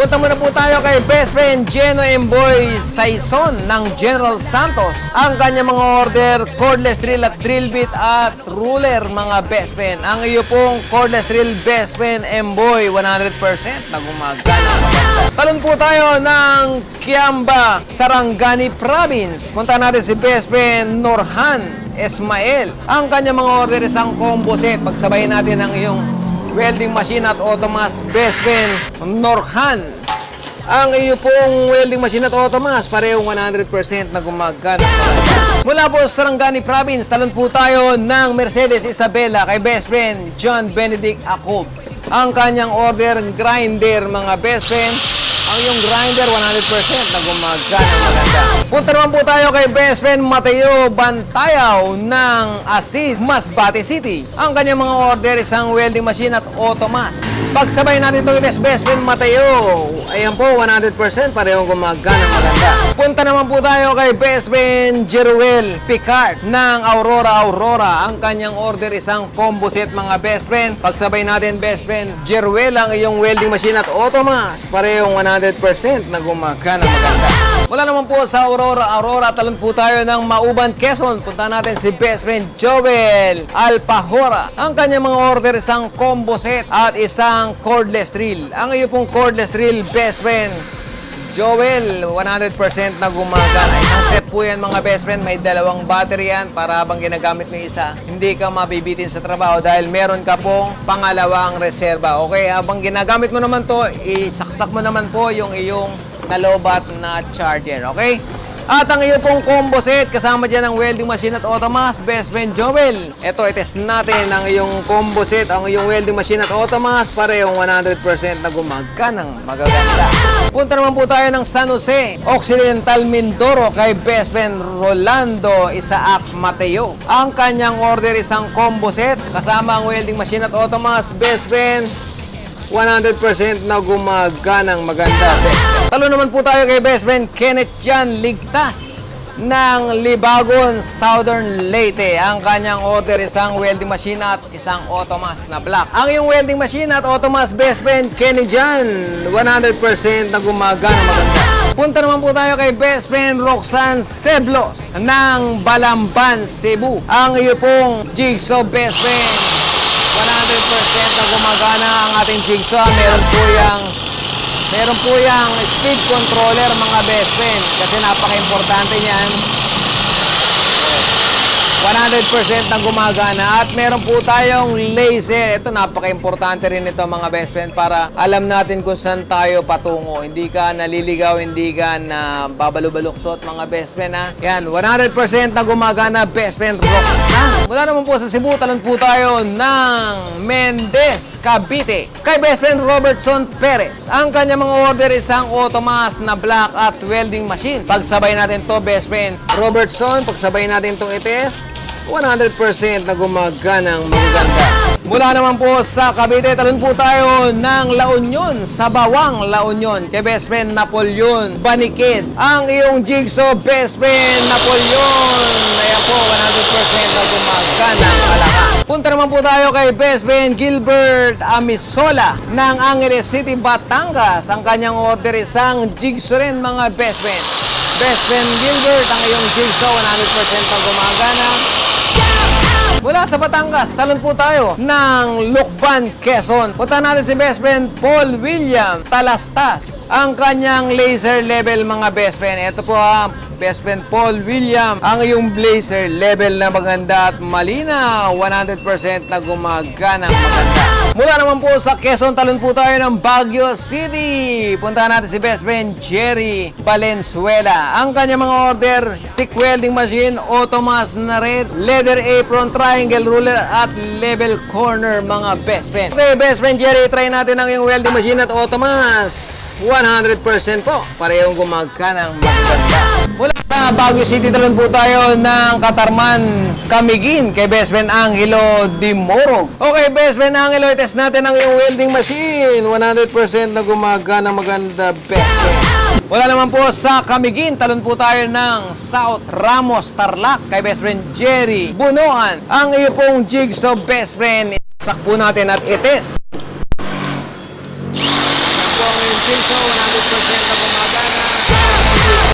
Punta muna po tayo kay best friend Geno Emboy Saison ng General Santos. Ang kanya mga order, cordless drill at drill bit at ruler mga best friend. Ang iyo pong cordless drill best friend Emboy 100% na gumagana. Talon po tayo ng Kiamba, Sarangani Province. Punta natin si best friend Norhan Esmael. Ang kanya mga order isang combo set. Pagsabayin natin ang iyong welding machine at automas best friend Norhan. Ang iyo pong welding machine at automas, parehong 100% na gumagana. Mula po sa Sarangani Province, talon po tayo ng Mercedes Isabela kay best friend John Benedict Acob. Ang kanyang order, grinder mga best friend. Yung grinder, 100% na gumagana maganda. Punta naman po tayo kay best friend Mateo Bantayaw ng Asid, Masbate City. Ang kanyang mga order, isang welding machine at automas. Pagsabay natin ito kay best friend Mateo. Ayan po, 100% parehong gumagana maganda. Punta naman po tayo kay best friend Jeruel Picard ng Aurora Aurora. Ang kanyang order, isang combo set mga best friend. Pagsabay natin best friend Jeruel ang iyong welding machine at automas. Parehong 100% na gumagana maganda. Wala naman po sa Aurora, Aurora, talon po tayo ng Mauban, Quezon. Punta natin si best friend Joel Alpahora. Ang kanyang mga order, isang combo set at isang cordless drill. Ang iyo pong cordless drill, best friend Joel, 100% na gumagana. Isang set po yan mga best friend. May dalawang battery yan para habang ginagamit mo isa, hindi ka mabibitin sa trabaho dahil meron ka pong pangalawang reserba. Okay, habang ginagamit mo naman to, isaksak mo naman po yung iyong nalobat na charger. Okay? At ang iyo pong combo set, kasama dyan ang welding machine at automas, best friend Joel. Ito, itest natin ang iyong combo set, ang iyong welding machine at automas, parehong 100% na gumaganang magaganda. Punta naman po tayo ng San Jose, Occidental Mindoro kay best friend Rolando Isaac Mateo. Ang kanyang order isang combo set, kasama ang welding machine at automas, best friend 100% na gumaganang maganda. Best friend. Talo naman po tayo kay best friend Kenneth Jan Ligtas ng Libagon, Southern Leyte. Ang kanyang order isang welding machine at isang automas na black. Ang yung welding machine at automas best friend Kenny Jan, 100% na gumagana maganda. Punta naman po tayo kay best friend Roxanne Seblos ng Balamban, Cebu. Ang iyo pong Jigsaw best friend 100% na gumagana ang ating jigsaw. Meron po yung meron po yung speed controller mga best friend kasi napaka-importante niyan. 100% na gumagana at meron po tayong laser. Ito napaka-importante rin ito mga best friend para alam natin kung saan tayo patungo. Hindi ka naliligaw, hindi ka na babalubaluktot mga best friend ha. Yan, 100% na gumagana best friend Roxanne. Mula naman po sa Cebu, talon po tayo ng Mendez, Cavite. Kay best friend Robertson Perez. Ang kanya mga order isang automas na black at welding machine. Pagsabay natin to best friend Robertson, pagsabay natin itong ites, 100% na gumaganang magaganda. Mula naman po sa Cavite, talon po tayo ng La Union, sa Bawang La Union, kay best friend Napoleon Banikid. Ang iyong jigsaw best friend Napoleon. Ayan po, 100% na gumaganang alaga. Punta naman po tayo kay best friend Gilbert Amisola ng Angeles City, Batangas. Ang kanyang order isang jigsaw rin mga best friend. Best friend Gilbert, ang iyong jigsaw 100% na gumagana. Mula sa Batangas, talon po tayo ng Lukban, Quezon. Punta natin si best friend Paul William Talastas. Ang kanyang laser level mga best friend. Ito po ang best friend Paul William. Ang iyong blazer level na maganda at malinaw. 100% na gumagana maganda. Mula naman po sa Quezon, talon po tayo ng Baguio City. Punta natin si best friend Jerry Valenzuela. Ang kanyang mga order, stick welding machine, automas na red, leather apron, triangle ruler, at level corner mga best friend. Okay, best friend Jerry, try natin ang yung welding machine at automas. 100% po. Parehong gumagana ng maganda. Sa Baguio City, talon po tayo ng Katarman, Kamigin, kay best friend Angelo Dimorog. Okay, best friend Angelo, test natin ang iyong welding machine. 100% na gumagana maganda, best friend. Wala naman po sa Kamigin, talon po tayo ng South Ramos, Tarlac, kay best friend Jerry Bunuan. Ang iyo pong jigsaw best friend, isak po natin at ites. Ito po ang iyong jigsaw,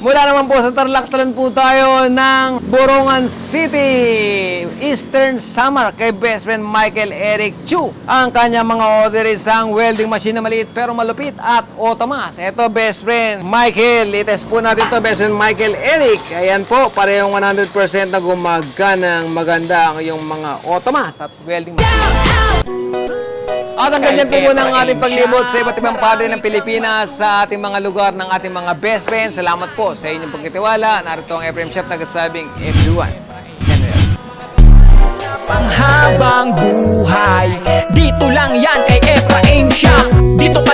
Mula naman po sa Tarlac, talon po tayo ng Borongan City, Eastern Samar kay best friend Michael Eric Chu. Ang kanyang mga order is ang welding machine na maliit pero malupit at automas. Ito best friend Michael, itest po natin to best friend Michael Eric. Ayan po, parehong 100% na gumagana ng maganda ang iyong mga automas at welding machine. At ang ganyan po muna ang ating paglibot sa iba't ibang parte ng Pilipinas sa ating mga lugar ng ating mga best friends. Salamat po sa inyong pagkitiwala. Narito ang FM Chef nagsasabing everyone. Panghabang buhay Dito lang yan kay Ephraim Shop Dito pa